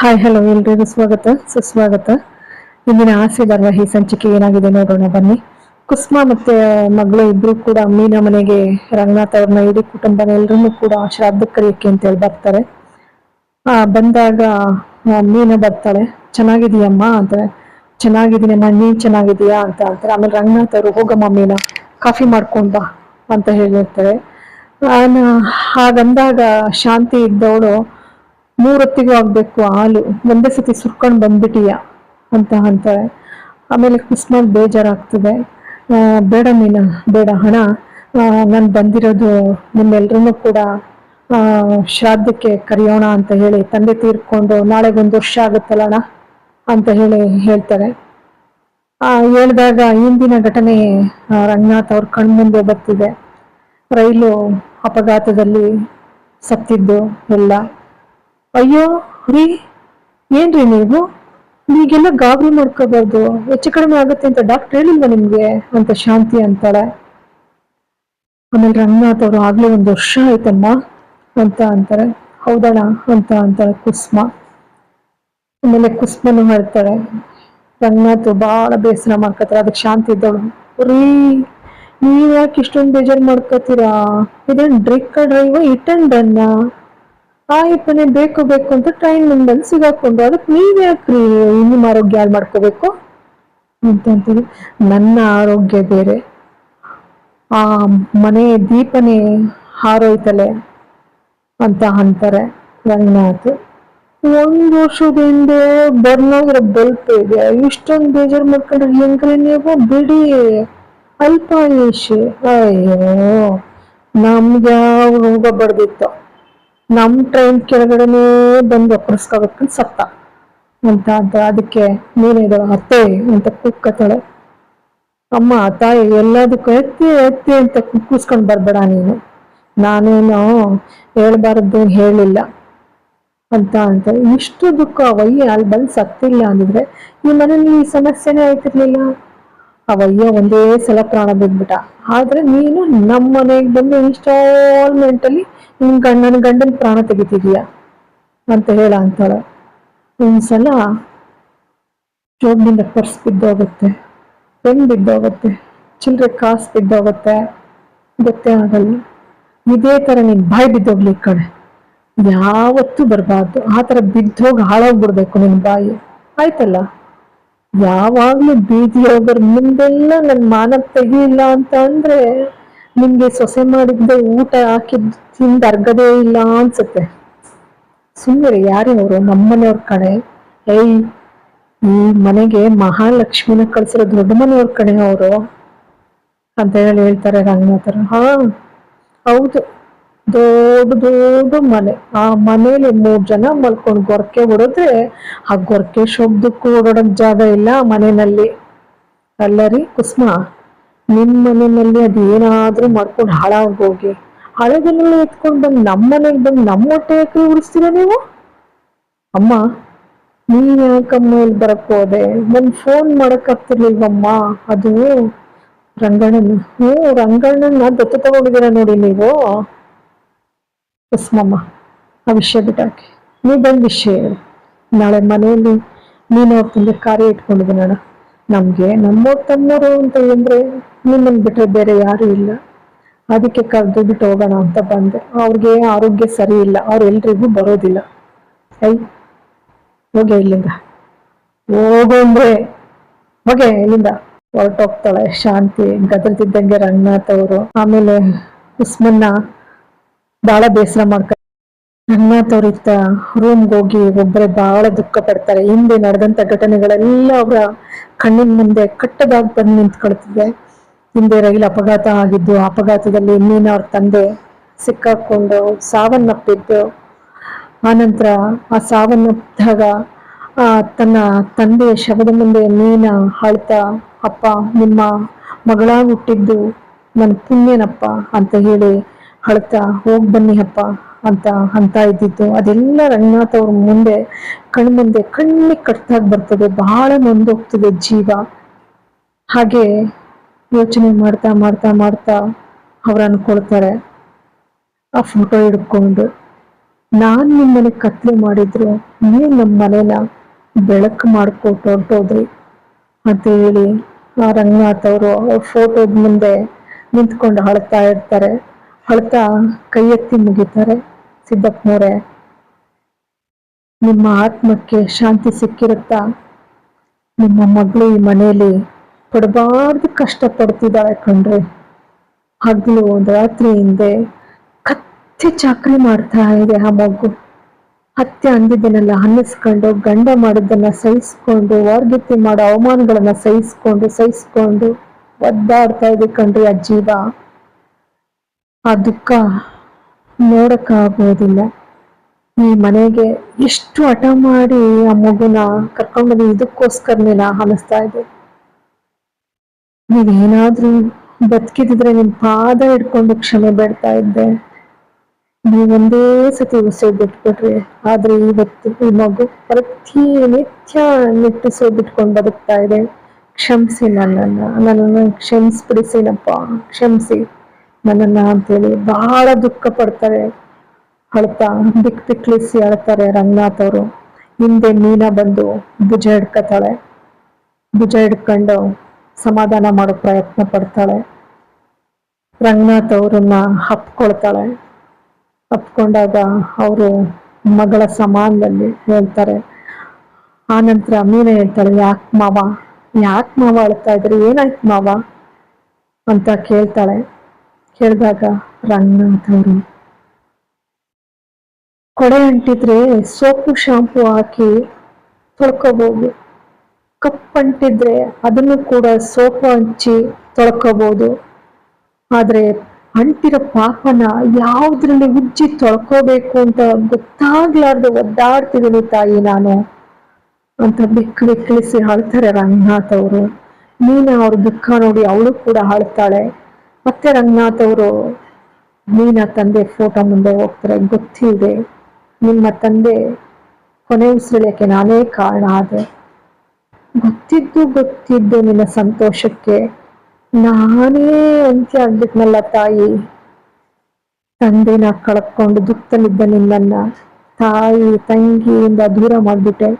Hi hello ಎಲ್ರಿಗೂ ಸ್ವಾಗತ. ಸುಸ್ವಾಗತ. ಇಂದಿನ ಆಸೆ ಧಾರಾವಾಹಿ ಸಂಚಿಕೆ ಏನಾಗಿದೆ ನೋಡೋಣ, ಬನ್ನಿ. ಕುಸ್ಮಾ ಮತ್ತೆ ಮಗಳು ಇಬ್ರು ಕೂಡ ಅಮ್ಮಿನ ಮನೆಗೆ ರಂಗನಾಥ್ ಅವ್ರನ್ನ ಇಡೀ ಕುಟುಂಬನ ಎಲ್ರನ್ನೂ ಕೂಡ ಶ್ರಾದ್ದ ಕರೆಯಕ್ಕೆ ಅಂತ ಹೇಳಿ ಬರ್ತಾರೆ. ಆ, ಬಂದಾಗ ಅಮ್ಮಿನ ಮೀನಾ ಬರ್ತಾಳೆ. ಚೆನ್ನಾಗಿದೀಯಮ್ಮ ಅಂತಾರೆ. ಚೆನ್ನಾಗಿದ್ದೀನಮ್ಮ ನೀನ್ ಚೆನ್ನಾಗಿದೀಯಾ ಅಂತ ಅಂತಾರೆ ಆಮೇಲೆ ರಂಗನಾಥ್ ಅವರು, ಹೋಗಮ್ಮ ಮೀನ, ಕಾಫಿ ಮಾಡ್ಕೊಂಡ್ ಬಾ ಅಂತ ಹೇಳಿರ್ತಾರೆ. ಹಾಗಂದಾಗ ಶಾಂತಿ ಇದ್ದವಳು ಮೂರೊತ್ತಿಗೂ ಆಗಬೇಕು ಹಾಲು. ಒಂದೇ ಸತಿ ಸುರ್ಕೊಂಡು ಬಂದ್ಬಿಟ್ಟೀಯ? ಅಂತ ಅಂತಾರೆ. ಆಮೇಲೆ ಕುಸ್ಮಾಗ್ ಬೇಜಾರಾಗ್ತದೆ. ಬೇಡ ಮೀನ, ಬೇಡ ಹಣ. ನಾನು ಬಂದಿರೋದು ನಿಮ್ಮೆಲ್ಲರೂ ಕೂಡ ಶ್ರಾದ್ದಕ್ಕೆ ಕರೆಯೋಣ ಅಂತ ಹೇಳಿ ತಂದೆ ತೀರ್ಕೊಂಡು ನಾಳೆಗೊಂದು ವರ್ಷ ಆಗುತ್ತಲ್ಲ ಅಂತ ಹೇಳಿ ಹೇಳ್ತಾರೆ. ಹೇಳಿದಾಗ ಹಿಂದಿನ ಘಟನೆ ರಂಗನಾಥ್ ಅವ್ರ ಕಣ್ಮುಂದೆ ಬರ್ತಿದೆ. ರೈಲು ಅಪಘಾತದಲ್ಲಿ ಸತ್ತಿದ್ದು ಎಲ್ಲ. ಅಯ್ಯೋ, ರೀ, ಏನ್ರಿ ನೀವು? ನೀಗೆಲ್ಲ ಗಾಬರಿ ಮಾಡ್ಕೋಬಾರ್ದು. ಹೆಚ್ಚು ಕಡಿಮೆ ಆಗುತ್ತೆ ಅಂತ ಡಾಕ್ಟರ್ ಹೇಳಿಲ್ವಾ ನಿಮ್ಗೆ? ಅಂತ ಶಾಂತಿ ಅಂತಾಳೆ. ಆಮೇಲೆ ರಂಗನಾಥ್ ಅವರು ಆಗ್ಲೇ ಒಂದು ವರ್ಷ ಆಯ್ತಮ್ಮ ಅಂತ ಅಂತಾರೆ. ಹೌದಣ್ಣ ಅಂತ ಅಂತಾಳೆ ಕುಸ್ಮ. ಆಮೇಲೆ ಕುಸ್ಮನು ಹೇಳ್ತಾಳೆ, ರಂಗನಾಥ್ ಬಹಳ ಬೇಸರ ಮಾಡ್ಕೋತಾರೆ, ಅದಕ್ಕೆ ಶಾಂತಿ ಇದ್ದವಳು. ರೀ ನೀವ್ ಯಾಕೆ ಇಷ್ಟೊಂದು ಬೇಜಾರು ಮಾಡ್ಕೋತೀರಾ? ಇದೇನ್ ಡ್ರಿಕ್ ಡ್ರೈವ್ ಇಟ್ ಅಂಡ್ ಡನ್ನ ಅಪ್ಪನೆ ಬೇಕು ಬೇಕು ಅಂತ ಟ್ರೈನ್ ಬಂದು ಸಿಗಾಕೊಂಡು. ಅದಕ್ಕೆ ನೀವೇ ಯಾಕ್ರಿ ನಿಮ್ಮ ಆರೋಗ್ಯ ಹಾಳು ಮಾಡ್ಕೋಬೇಕು. ಅಂತ ನನ್ನ ಆರೋಗ್ಯ ಬೇರೆ. ಆ ಮನೆ ದೀಪನೇ ಹಾರೋಯ್ತಲೆ ಅಂತ ಅಂತಾರೆ ರಂಗನಾಥ್. ಒಂದ್ ವರ್ಷದ ಹಿಂದೆ ಬರ್ನಾಗಿರೋ ಬಲ್ಪ್ ಇದೆ. ಇಷ್ಟೊಂದು ಬೇಜಾರು ಮಾಡ್ಕೊಂಡ್ರೆ ಹೆಂಗ್ರಿ ನೀವು? ಬಿಡಿ. ಅಲ್ಪಾಯುಷ್. ಅಯ್ಯೋ, ನಮ್ಗೆ ಯಾವ ರೋಗ ಬಡ್ದಿತ್ತು ನಮ್ ಟ್ರೈನ್ ಕೆಳಗಡೆನೇ ಬಂದು ಒಪ್ಪರ್ಸ್ಕೋಬೇಕು ಸತ್ತ. ಅಂತ ಅಂತ ಅದಕ್ಕೆ ನೀನೇ ಅತ್ತೆ ಅಂತ ಕುಕ್ಕತ್ತಾಳೆ. ಅಮ್ಮ, ತಾಯಿ ಎಲ್ಲದಕ್ಕೂ ಎತ್ತಿ ಎತ್ತಿ ಅಂತ ಕುಕ್ಕಿಸ್ಕೊಂಡ್ ಬರ್ಬೇಡ ನೀನು. ನಾನೇನು ಹೇಳ್ಬಾರ್ದು ಹೇಳಿಲ್ಲ ಅಂತ ಅಂತ ಇಷ್ಟು ದುಃಖ, ಅವಯ್ಯ ಅಲ್ಲಿ ಬಂದು ಸತ್ತಿಲ್ಲ ಅಂದಿದ್ರೆ ಈ ಮನೇಲಿ ಈ ಸಮಸ್ಯೆನೇ ಆಯ್ತಿರ್ಲಿಲ್ಲ. ಅವಯ್ಯ ಒಂದೇ ಸಲ ಪ್ರಾಣ ಬಿದ್ಬಿಟ್ಟ ಆದ್ರೆ ನೀನು ನಮ್ಮ ಮನೆಗೆ ಬಂದು ಇನ್ಸ್ಟಾಲ್ಮೆಂಟ್ ಅಲ್ಲಿ ನಿನ್ ಗಂಡನ ಗಂಡನ ಪ್ರಾಣ ತೆಗಿತಿದೀಯ? ಅಂತ ಹೇಳ ಅಂತಾಳೆ. ಒಂದ್ಸಲ ಜೋಬ್ನಿಂದ ಪರ್ಸ್ ಬಿದ್ದೋಗುತ್ತೆ. ಪೆನ್ ಬಿದ್ದೋಗುತ್ತೆ. ಚಿಲ್ಲರೆ ಕಾಸು ಬಿದ್ದೋಗುತ್ತೆ. ಗೊತ್ತೇ ಆಗಲ್ಲ. ಇದೇ ತರ ನೀನ್ ಬಾಯಿ ಬಿದ್ದೋಗ್ಲಿ ಕಡೆ. ಯಾವತ್ತೂ ಬರಬಾರ್ದು. ಆ ತರ ಬಿದ್ದೋಗಿ ಹಾಳಾಗ್ಬಿಡ್ಬೇಕು ನಿನ್ ಬಾಯಿ. ಆಯ್ತಲ್ಲ? ಯಾವಾಗ್ಲೂ ಬೀದಿ ಹೋಗೋರ್ ಮುಂದೆಲ್ಲ ನನ್ ಮಾನ ತೆಗಿಯಿಲ್ಲ ಅಂತ ಅಂದ್ರೆ ನಿಮ್ಗೆ ಸೊಸೆ ಮಾಡಿದ್ದೆ ಊಟ ಹಾಕಿದ್ ತಿಂದ ಅರ್ಗದೇ ಇಲ್ಲ ಅನ್ಸುತ್ತೆ. ಸುಮ್ಮನೆ ಯಾರೇ ಅವರು ನಮ್ಮನೆಯವ್ರ ಕಡೆ ಏಯ್, ಈ ಮನೆಗೆ ಮಹಾಲಕ್ಷ್ಮಿನ ಕಳ್ಸಿರೋ ದೊಡ್ಡ ಮನೆಯವ್ರ ಕಡೆ ಅವರು. ಅಂತ ಹೇಳಿ ಹೇಳ್ತಾರೆ ರಂಗನಾಥರು. ಹಾ, ಹೌದು. ದೊಡ್ಡ ದೊಡ್ಡ ಮನೆ. ಆ ಮನೇಲಿ ಮೂರ್ ಜನ ಮಲ್ಕೊಂಡು ಗೊರಕೆ ಹೊಡೆದ್ರೆ ಆ ಗೊರಕೆ ಶಬ್ದಕ್ಕೂ ಓಡಾಡಕ್ ಜಾಗ ಇಲ್ಲ ಮನೆಯಲ್ಲಿ. ಅಲ್ಲರಿ ಕುಸ್ಮ ನಿಮ್ ಮನೆಯಲ್ಲಿ ಅದು ಏನಾದ್ರೂ ಮಾಡ್ಕೊಂಡು ಹಾಳಾಗೋಗಿ ಹಳೆದನ್ನೆಲ್ಲ ಎತ್ಕೊಂಡು ಬಂದು ನಮ್ಮ ಮನೆಗೆ ಬಂದು ನಮ್ಮ ಹೊಟ್ಟೆ ಯಾಕೆ ಉಳಿಸ್ತೀರ ನೀವು? ಅಮ್ಮ, ನೀನ್ ಯಾಕಮ್ಮ ಇಲ್ಲಿ ಬರಕ್ ಹೋದೆ? ನನ್ ಫೋನ್ ಮಾಡಕ್ ಆಗ್ತಿರ್ಲಿಲ್ವಮ್ಮ? ಅದು ರಂಗಣ್ಣನ, ಹ್ಞೂ, ರಂಗಣ್ಣನ ದತ್ತು ತಗೊಂಡಿದ್ದೀರ ನೋಡಿ ನೀವು? ಎಸ್ಮಮ್ಮ ಆ ವಿಷಯ ಬಿಟ್ಟಾಕಿ. ನೀವು ಬಂದ್ ವಿಷಯ ಹೇಳಿ. ನಾಳೆ ಮನೆಯಲ್ಲಿ ನೀನು ಅವ್ರ ತಂದೆ ಕಾರ್ಯ ಇಟ್ಕೊಂಡಿದ್ದೀನಿ ಅಣ್ಣ ನಮ್ಗೆ ನಮ್ಮೋರ್ ತಮ್ಮರು ಅಂತ ಅಂದ್ರೆ ನಿಮ್ಮನ್ ಬಿಟ್ರೆ ಬೇರೆ ಯಾರು ಇಲ್ಲ. ಅದಕ್ಕೆ ಕರೆದು ಬಿಟ್ಟು ಹೋಗೋಣ ಅಂತ ಬಂದೆ. ಅವ್ರಿಗೆ ಆರೋಗ್ಯ ಸರಿ ಇಲ್ಲ. ಅವ್ರು ಎಲ್ರಿಗೂ ಬರೋದಿಲ್ಲ. ಐ ಹೋಗೆ ಇಲ್ಲಿಂದ. ಹೋಗು ಅಂದ್ರೆ, ಹೋಗೆ ಇಲ್ಲಿಂದ. ಹೊರಟೋಗ್ತಾಳೆ ಶಾಂತಿ. ಗದರ್ತಿದ್ದಂಗೆ ರಂಗನಾಥ್ ಅವರು. ಆಮೇಲೆ ಉಸ್ಮನ್ನ ಬಹಳ ಬೇಸರ ಮಾಡ್ತಾರೆ ರಂಗನಾಥ್ ರೂಮ್ಗೆ ಹೋಗಿ ಒಬ್ಬರೇ ಬಹಳ ದುಃಖ ಪಡ್ತಾರೆ. ಹಿಂದೆ ನಡೆದಂತ ಘಟನೆಗಳೆಲ್ಲ ಅವರ ಕಣ್ಣಿನ ಮುಂದೆ ಕಟ್ಟದಾಗಿ ಬಂದು ನಿಂತ್ಕೊಳ್ತಿದೆ. ಹಿಂದೆ ರೈಲು ಅಪಘಾತ ಆಗಿದ್ದು ಅಪಘಾತದಲ್ಲಿ ಮೀನಾ ಅವ್ರ ತಂದೆ ಸಿಕ್ಕಾಕೊಂಡು ಸಾವನ್ನಪ್ಪಿದ್ದು ಆನಂತರ ಆ ಸಾವನ್ನಪ್ಪಿದಾಗ, ಆ ತನ್ನ ತಂದೆಯ ಶವದ ಮುಂದೆ ಮೀನ ಅಳ್ತಾ, ಅಪ್ಪ, ನಿಮ್ಮ ಮಗಳಾಗಿ ಹುಟ್ಟಿದ್ದು ನನ್ನ ಪುಣ್ಯನಪ್ಪ ಅಂತ ಹೇಳಿ ಅಳ್ತಾ, ಹೋಗಿ ಬನ್ನಿ ಅಪ್ಪ ಅಂತ ಅಂತ ಇದ್ದಿದ್ದು. ಅದೆಲ್ಲ ರಂಗನಾಥ್ ಅವ್ರ ಮುಂದೆ, ಕಣ್ ಮುಂದೆ, ಕಣ್ಣಿಗೆ ಕಟ್ಟಾಗಿ ಬರ್ತದೆ. ಬಹಳ ನೊಂದೋಗ್ತದೆ ಜೀವ. ಹಾಗೆ ಯೋಚನೆ ಮಾಡ್ತಾ ಮಾಡ್ತಾ ಮಾಡ್ತಾ ಅವ್ರು ಅನ್ಕೊಳ್ತಾರೆ. ಆ ಫೋಟೋ ಹಿಡ್ಕೊಂಡು, ನಾನು ನಿಮ್ಮನೆ ಕತ್ಲೆ ಮಾಡಿದ್ರು, ನೀವು ನಮ್ಮ ಮನೇನ ಬೆಳಕು ಮಾಡ್ಕೊಟ್ಟು ಹೊರಟೋದ್ರಿ ಅಂತ ಹೇಳಿ ಆ ರಂಗನಾಥ್ ಅವರು ಫೋಟೋದ ಮುಂದೆ ನಿಂತ್ಕೊಂಡು ಅಳ್ತಾ ಇರ್ತಾರೆ. ಅಳ್ತಾ ಕೈ ಎತ್ತಿ ಮುಗಿತಾರೆ ಸಿದ್ದಪ್ಪನವ್ರೆ ನಿಮ್ಮ ಆತ್ಮಕ್ಕೆ ಶಾಂತಿ ಸಿಕ್ಕಿರುತ್ತಾ? ನಿಮ್ಮ ಮಗಳು ಈ ಮನೆಯಲ್ಲಿ ಪಡಬಾರ್ದು ಕಷ್ಟ ಪಡ್ತಿದ್ದಾಳೆ ಕಣ್ರಿ. ಹಗ್ಲು ರಾತ್ರಿ ಹಿಂದೆ ಕತ್ತಿ ಚಾಕ್ರಿ ಮಾಡ್ತಾ ಇದೆ ಆ ಮಗು. ಹತ್ಯೆ ಅಂದಿದ್ದನ್ನೆಲ್ಲ ಅನ್ನಿಸ್ಕೊಂಡು, ಗಂಡ ಮಾಡಿದ್ದನ್ನ ಸಹಿಸ್ಕೊಂಡು, ವಾರ್ಗಿತ್ತಿ ಮಾಡೋ ಅವಮಾನಗಳನ್ನ ಸಹಿಸ್ಕೊಂಡು ಸಹಿಸ್ಕೊಂಡು ಒದ್ದಾಡ್ತಾ ಇದೆ ಕಣ್ರಿ ಆ ಜೀವ. ಆ ದುಃಖ ನೋಡಕ್ಕಾಗೋದಿಲ್ಲ. ಈ ಮನೆಗೆ ಎಷ್ಟು ಹಠ ಮಾಡಿ ಆ ಮಗುನ ಕರ್ಕೊಂಡ್ಬಂದು ನಾ ಅನ್ನಿಸ್ತಾ ಇದೆ ನೀವೇನಾದ್ರೂ ಬದುಕಿದ್ರೆ ನಿಮ್ ಪಾದ ಹಿಡ್ಕೊಂಡು ಕ್ಷಮೆ ಬೇಡ್ತಾ ಇದ್ದೆ. ನೀವೊಂದೇ ಸತಿ ಉಸಿರು ಬಿಟ್ಬಿಟ್ರಿ. ಆದ್ರೆ ಇವತ್ತು ಈ ಮಗು ಪ್ರತಿ ನಿತ್ಯ ನಿಟ್ಟಿಸೋ ಬಿಟ್ಕೊಂಡು ಬದುಕ್ತಾ ಇದೆ. ಕ್ಷಮಿಸಿ ನನ್ನನ್ನು ನನ್ನನ್ನು ಕ್ಷಮಿಸ್ಬಿಡಿಸಿನಪ್ಪ ಕ್ಷಮಿಸಿ. ನನ್ನನ್ನ ಅಂತೇಳಿ ಬಹಳ ದುಃಖ ಪಡ್ತಾರೆ. ಅಳ್ತಾ, ದಿಕ್ ಬಿಕ್ಲಿಸಿ ಅಳ್ತಾರೆ ರಂಗನಾಥ್ ಅವರು. ಹಿಂದೆ ಮೀನಾ ಬಂದು ಭುಜ ಹಿಡ್ಕತಾಳೆ. ಭುಜ ಹಿಡ್ಕೊಂಡು ಸಮಾಧಾನ ಮಾಡೋ ಪ್ರಯತ್ನ ಪಡ್ತಾಳೆ. ರಂಗನಾಥ್ ಅವರನ್ನ ಹಪ್ಕೊಳ್ತಾಳೆ ಹಪ್ಕೊಂಡಾಗ ಅವರು ಮಗಳ ಸಮಾನದಲ್ಲಿ ಹೇಳ್ತಾರೆ. ಆ ನಂತರ ಮೀನ ಹೇಳ್ತಾಳೆ, ಯಾಕೆ ಮಾವ? ಯಾಕೆ ಮಾವ ಅಳ್ತಾ ಇದ್ರಿ? ಏನಾಯ್ತು ಮಾವ? ಅಂತ ಕೇಳ್ತಾಳೆ. ಕೇಳಿದಾಗ ರಂಗನಾಥ್ ಅವರು ಕೊಡೆ ಅಂಟಿದ್ರೆ ಸೋಪು ಶಾಂಪು ಹಾಕಿ ತೊಳ್ಕೋಬಹುದು ಕಪ್ಪಂಟಿದ್ರೆ ಅದನ್ನು ಕೂಡ ಸೋಪು ಹಂಚಿ ತೊಳ್ಕೋಬಹುದು ಆದ್ರೆ ಅಂಟಿರೋ ಪಾಪನ ಯಾವುದ್ರಲ್ಲಿ ಉಜ್ಜಿ ತೊಳ್ಕೋಬೇಕು ಅಂತ ಗೊತ್ತಾಗ್ಲಾರ್ದು ಒದ್ದಾಡ್ತಿದ್ದೀನಿ ತಾಯಿ ನಾನು ಅಂತ ಬಿಕ್ ಬಿಕ್ಕಳಿಸಿ ಅಳ್ತಾರೆ ರಂಗನಾಥ್ ಅವರು ನೀನು ಅವ್ರ ದುಃಖ ನೋಡಿ ಅವಳು ಕೂಡ ಅಳ್ತಾಳೆ ಮತ್ತೆ ರಂಗನಾಥ್ ಅವರು ನೀನ ತಂದೆ ಫೋಟೋ ಮುಂದೆ ಹೋಗ್ತಾರೆ. ಗೊತ್ತಿದೆ ನಿಮ್ಮ ತಂದೆ ಕೊನೆ ಉಸಿರಳಿಯಕ್ಕೆ ನಾನೇ ಕಾರಣ ಆದೆ. ಗೊತ್ತಿದ್ದು ಗೊತ್ತಿದ್ದು ನಿನ್ನ ಸಂತೋಷಕ್ಕೆ ನಾನೇ ಅಂತ್ಯ ಆಗ್ಬಿಟ್ನಲ್ಲ ತಾಯಿ. ತಂದೆನ ಕಳ್ಕೊಂಡು ದುಃಖದಲ್ಲಿದ್ದ ನಿನ್ನನ್ನ ತಾಯಿ ತಂಗಿಯಿಂದ ದೂರ ಮಾಡಿಬಿಟ್ಟೆ.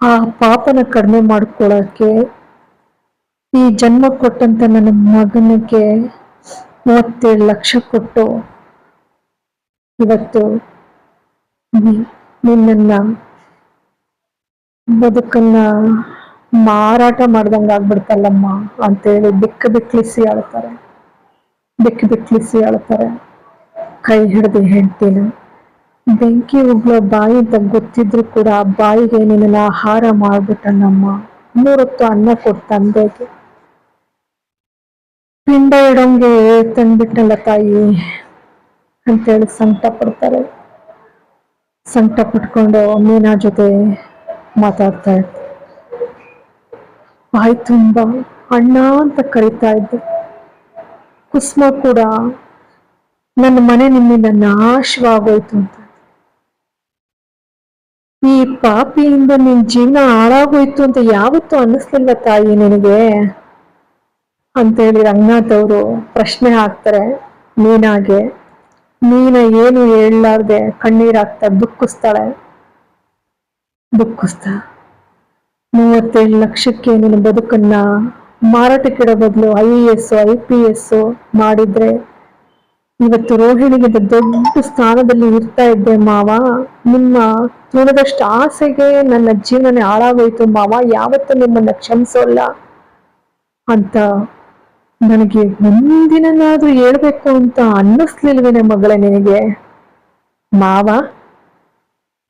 ಆ ಪಾಪನ ಕಡಿಮೆ ಮಾಡ್ಕೊಳ್ಳೋಕೆ, ಈ ಜನ್ಮ ಕೊಟ್ಟಂತ ನನ್ನ ಮಗನಿಗೆ ಮೂವತ್ತೇಳು ಲಕ್ಷ ಕೊಟ್ಟು ಇವತ್ತು ನಿನ್ನ ಬದುಕನ್ನ ಮಾರಾಟ ಮಾಡ್ದಂಗ ಆಗ್ಬಿಡ್ತಲ್ಲಮ್ಮ ಅಂತೇಳಿ ಬಿಕ್ಕ ಬಿಕ್ಲಿಸಿ ಅಳ್ತಾರೆ ಬಿಕ್ಕ ಬಿಕ್ಲಿಸಿ ಅಳ್ತಾರೆ ಕೈ ಹಿಡ್ದು ಹೇಳ್ತೀನಿ. ಬೆಂಕಿ ಉಗ್ಳೋ ಬಾಯಿ ಅಂತ ಗೊತ್ತಿದ್ರು ಕೂಡ ಬಾಯಿಗೆ ನಿನ್ನ ಆಹಾರ ಮಾಡ್ಬಿಟ್ಟನಮ್ಮ. ಮೂರೊತ್ತು ಅನ್ನ ಕೊಟ್ಟು ತಂದೆಗೆ. ಪಿಂಡ ಇಡೋಂಗೆ ತಂದ್ಬಿಟ್ನಲ್ಲ ತಾಯಿ ಅಂತೇಳಿ ಸಂಕಟ ಪಡ್ತಾರೆ. ಸಂಕಟ ಪಟ್ಕೊಂಡು ಮೀನಾ ಜೊತೆ ಮಾತಾಡ್ತಾ ಇದ್ದೆ. ಬಾಯಿ ತುಂಬ, ಅಣ್ಣ ಅಂತ ಕರೀತಾ ಇದ್ದೆ. ಕುಸುಮ ಕೂಡ ನನ್ನ ಮನೆ ನಿಮ್ಮಿಂದ ನಾಶವಾಗೋಯ್ತು ಅಂತ ಈ ಪಾಪಿಯಿಂದ ನಿನ್ ಜೀವನ ಹಾಳಾಗೋಯ್ತು ಅಂತ ಯಾವತ್ತೂ ಅನ್ನಿಸ್ಲಿಲ್ಲ ತಾಯಿ ನಿನಗೆ? ಅಂತೇಳಿ ರಂಗನಾಥ್ ಅವರು ಪ್ರಶ್ನೆ ಹಾಕ್ತಾರೆ ಮೀನಾಗೆ. ಮೀನ ಏನು ಹೇಳಲಾರ್ದೆ ಕಣ್ಣೀರಾಗ್ತಾ ದುಃಖಿಸ್ತಾಳೆ ದುಃಖಿಸ್ತಾ ಮೂವತ್ತೇಳು ಲಕ್ಷಕ್ಕೆ ನಿನ್ನ ಬದುಕನ್ನ ಮಾರಾಟಕ್ಕಿಡೋ ಬದಲು I A S, I P S ಮಾಡಿದ್ರೆ ಇವತ್ತು ರೋಹಿಣಿಗಿಂತ ದೊಡ್ಡ ಸ್ಥಾನದಲ್ಲಿ ಇರ್ತಾ ಇದ್ದೆ ಮಾವ. ನಿಮ್ಮ ತುಣದಷ್ಟು ಆಸೆಗೆ ನನ್ನ ಜೀವನ ಹಾಳಾಗೋಯ್ತು ಮಾವ. ಯಾವತ್ತೂ ನಿಮ್ಮನ್ನ ಕ್ಷಮಿಸೋಲ್ಲ ಅಂತ ನನಗೆ ಒಂದಿನಾದ್ರೂ ಹೇಳ್ಬೇಕು ಅಂತ ಅನ್ನಿಸ್ಲಿಲ್ವೇನೆ ಮಗಳೇ ನಿನಗೆ? ಮಾವ,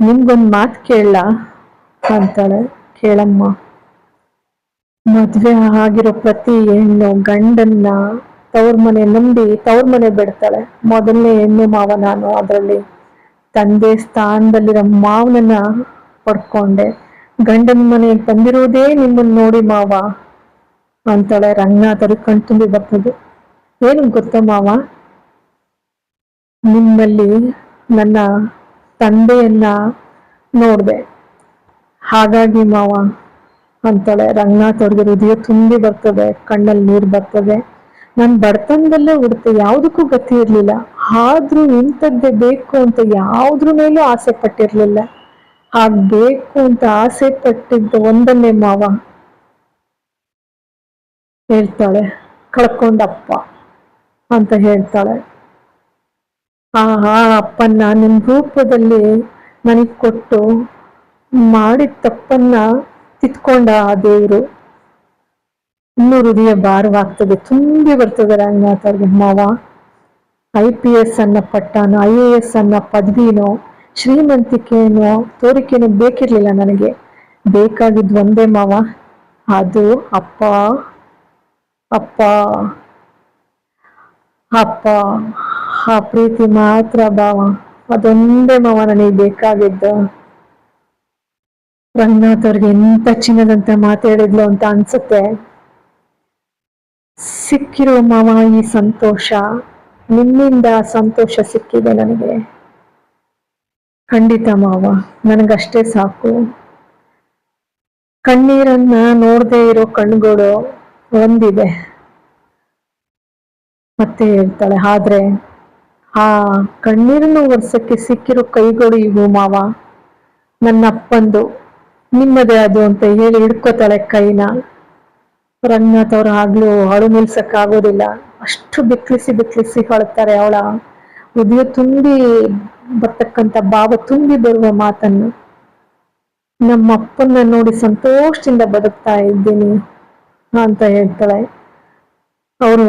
ನಿಮ್ಗೊಂದ್ ಮಾತು ಕೇಳ ಅಂತಾಳೆ. ಕೇಳಮ್ಮ. ಮದ್ವೆ ಆಗಿರೋ ಪ್ರತಿ ಹೆಣ್ಣು ಗಂಡನ್ನ ತವ್ರ ಮನೆ ನಂಬಿ ತವ್ರ ಮನೆ ಬಿಡ್ತಾಳೆ. ಮೊದಲನೇ ಹೆಣ್ಣು ಮಾವ ನಾನು ಅದರಲ್ಲಿ. ತಂದೆ ಸ್ಥಾನದಲ್ಲಿರೋ ಮಾವನನ್ನ ಪಡ್ಕೊಂಡೆ. ಗಂಡನ ಮನೆಗೆ ಬಂದಿರೋದೇ ನಿಮ್ಮನ್ನ ನೋಡಿ ಮಾವ. ಅಂತಾಳೆ ರಂಗನಾಥರು ಕಣ್ತುಂಬಿ ಬರ್ತದೆ. ಏನು ಗೊತ್ತಾ ಮಾವ? ನಿಮ್ಮಲ್ಲಿ ನನ್ನ ತಂದೆಯನ್ನ ನೋಡ್ದೆ. ಹಾಗಾಗಿ ಮಾವ, ಅಂತಾಳೆ ರಂಗನಾಥ್ ಅವ್ರಿಗೆ ಹೃದಯ ತುಂಬಿ ಬರ್ತದೆ, ಕಣ್ಣಲ್ಲಿ ನೀರು ಬರ್ತದೆ. ನಾನು ಬಡತನದಲ್ಲೇ ಉಡುತ್ತೆ, ಯಾವುದಕ್ಕೂ ಗತಿ ಇರಲಿಲ್ಲ. ಆದ್ರೂ ಇಂಥದ್ದೇ ಬೇಕು ಅಂತ ಯಾವ್ದ್ರ ಮೇಲೂ ಆಸೆ ಪಟ್ಟಿರ್ಲಿಲ್ಲ. ಹಾಗ್ ಬೇಕು ಅಂತ ಆಸೆ ಪಟ್ಟಿದ್ದ ಒಂದನ್ನೇ ಮಾವ ಹೇಳ್ತಾಳೆ, ಕಳ್ಕೊಂಡಪ್ಪ ಅಂತ ಹೇಳ್ತಾಳೆ. ಆ ಆ ಅಪ್ಪನ್ನ ನಿಮ್ ರೂಪದಲ್ಲಿ ನನಗ್ ಕೊಟ್ಟು ಮಾಡಿದ ತಪ್ಪನ್ನ ತಿತ್ಕೊಂಡ ಆ ದೇವರು. ಇನ್ನೂ ಹೃದಯ ಭಾರವಾಗ್ತದೆ. ತುಂಬಿ ಬರ್ತದೆ ರಂಗನಾಥ್ ಅವ್ರಿಗೆ ಮಾವ. ಐ ಪಿ ಎಸ್ ಅನ್ನ ಪಟ್ಟನೋ ಐ ಎ ಎಸ್ ಅನ್ನ ಪದವಿನೋ ಶ್ರೀಮಂತಿಕೆನೋ ತೋರಿಕೆನೋ ಬೇಕಿರ್ಲಿಲ್ಲ ನನಗೆ. ಬೇಕಾಗಿದ್ದು ಒಂದೇ ಮಾವ. ಅದು ಅಪ್ಪ. ಅಪ್ಪ ಅಪ್ಪ, ಆ ಪ್ರೀತಿ ಮಾತ್ರ ಭಾವ ಅದೊಂದೇ ಮಾವ ನನಗೆ ಬೇಕಾಗಿದ್ದು. ರಂಗನಾಥ್ ಅವ್ರಿಗೆ ಎಂತ ಚಿನ್ನದಂತೆ ಮಾತಾಡಿದ್ಲು ಅಂತ ಅನ್ಸುತ್ತೆ. ಸಿಕ್ಕಿರೋ ಮಾವ ಈ ಸಂತೋಷ. ನಿಮ್ಮಿಂದ ಸಂತೋಷ ಸಿಕ್ಕಿದೆ ನನಗೆ. ಖಂಡಿತ ಮಾವ, ನನಗಷ್ಟೇ ಸಾಕು. ಕಣ್ಣೀರನ್ನ ನೋಡದೆ ಇರೋ ಕಣ್ಗಳು ಒಂದಿದೆ. ಮತ್ತೆ ಹೇಳ್ತಾಳೆ, ಆದ್ರೆ ಆ ಕಣ್ಣೀರನ್ನು ವರ್ಷಕ್ಕೆ ಸಿಕ್ಕಿರೋ ಕೈಗಳು ಇವು ಮಾವ. ನನ್ನ ಅಪ್ಪಂದು. ನಿಮ್ಮದೇ ಅದು ಅಂತ ಹೇಳಿ ಹಿಡ್ಕೋತಾಳೆ ಕೈನ. ರಂಗನಾಥ್ ಅವ್ರು ಆಗ್ಲೂ ಅಳು ನಿಲ್ಸಕ್ ಆಗೋದಿಲ್ಲ ಅಷ್ಟು ಬಿಕ್ಲಿಸಿ ಬಿಕ್ಲಿಸಿ ಹೊಳ್ತಾರೆ ಅವಳ. ಹೃದಯ ತುಂಬಿ ಬರ್ತಕ್ಕಂಥ ಭಾವ ತುಂಬಿ ಬರುವ ಮಾತನ್ನು. ನಮ್ಮ ಅಪ್ಪನ್ನ ನೋಡಿ ಸಂತೋಷದಿಂದ ಬದುಕ್ತಾ ಇದ್ದೀನಿ. ಅಂತ ಹೇಳ್ತಾಳೆ. ಅವರು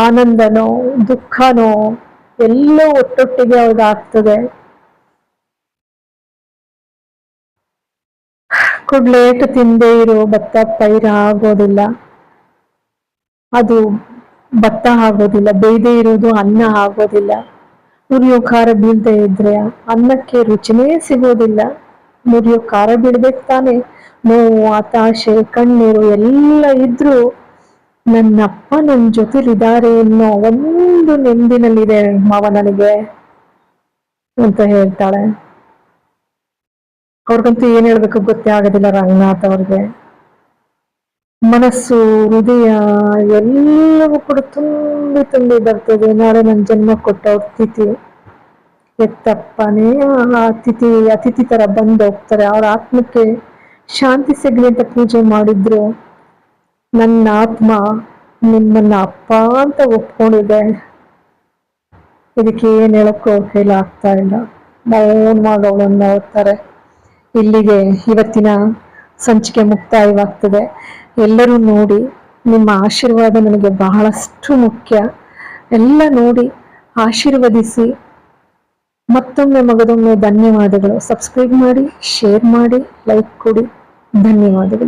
ಆನಂದನೋ, ದುಃಖನೋ, ಎಲ್ಲೋ ಒಟ್ಟೊಟ್ಟಿಗೆ ಅವ್ರಿಗೆ ಆಗ್ತದೆ ಕುಡ್ಲೇಟು ತಿಂದೇ ಇರೋ ಭತ್ತ ಪೈರ ಆಗೋದಿಲ್ಲ. ಅದು ಭತ್ತ ಆಗೋದಿಲ್ಲ, ಬೇಯ್ದೇ ಇರೋದು ಅನ್ನ ಆಗೋದಿಲ್ಲ. ಮುರಿಯೋ ಖಾರ ಬೀಳ್ದೇ ಇದ್ರೆ ಅನ್ನಕ್ಕೆ ರುಚಿನೇ ಸಿಗೋದಿಲ್ಲ. ಮುರಿಯೋ ಖಾರ ಬೀಳ್ಬೇಕು ತಾನೆ. ನೋವು ಹತಾಶೆ ಕಣ್ಣೀರು ಎಲ್ಲ ಇದ್ರೂ ನನ್ನ ಅಪ್ಪ ನನ್ನ ಜೊತೆಲಿದ್ದಾರೆ ಅನ್ನೋ ಒಂದು ನೆಮ್ಮದಿನಲ್ಲಿದೆ ಮಾವ ನನಗೆ ಅಂತ ಹೇಳ್ತಾಳೆ. ಅವ್ರಿಗಂತೂ ಏನ್ ಹೇಳ್ಬೇಕು ಗೊತ್ತೇ ಆಗೋದಿಲ್ಲ ರಂಗನಾಥ್ ಅವ್ರಿಗೆ. ಮನಸ್ಸು, ಹೃದಯ ಎಲ್ಲವೂ ಕೂಡ ತುಂಬಿ ತುಂಬಿ ಬರ್ತದೆ. ನಾಳೆ ನನ್ನ ಜನ್ಮ ಕೊಟ್ಟ ತಿಥಿ ಎತ್ತಪ್ಪನೇ ಆ ಅತಿಥಿ ಅತಿಥಿ ತರ ಬಂದು ಹೋಗ್ತಾರೆ. ಅವ್ರ ಆತ್ಮಕ್ಕೆ ಶಾಂತಿ ಸಿಗ್ಲಿ ಅಂತ ಪೂಜೆ ಮಾಡಿದ್ರು ನನ್ನ ಆತ್ಮ ನಿಮ್ಮನ್ನ ಅಪ್ಪ ಅಂತ ಒಪ್ಕೊಂಡಿದೆ. ಇದಕ್ಕೆ ಏನ್ ಹೇಳಕ್ಕೂ ಫೇಲ್ ಆಗ್ತಾ ಇಲ್ಲ. ಮೌನವಾಗಿ ಅವಳನ್ನ ಓದ್ತಾರೆ ಇಲ್ಲಿಗೆ ಇವತ್ತಿನ ಸಂಚಿಕೆ ಮುಕ್ತಾಯವಾಗ್ತದೆ. ಎಲ್ಲರೂ ನೋಡಿ, ನಿಮ್ಮ ಆಶೀರ್ವಾದ ನನಗೆ ಬಹಳಷ್ಟು ಮುಖ್ಯ. ಎಲ್ಲ ನೋಡಿ ಆಶೀರ್ವದಿಸಿ ಮತ್ತೊಮ್ಮೆ ಮಗದೊಮ್ಮೆ ಧನ್ಯವಾದಗಳು. ಸಬ್ಸ್ಕ್ರೈಬ್ ಮಾಡಿ ಶೇರ್ ಮಾಡಿ ಲೈಕ್ ಕೊಡಿ. ಧನ್ಯವಾದಗಳು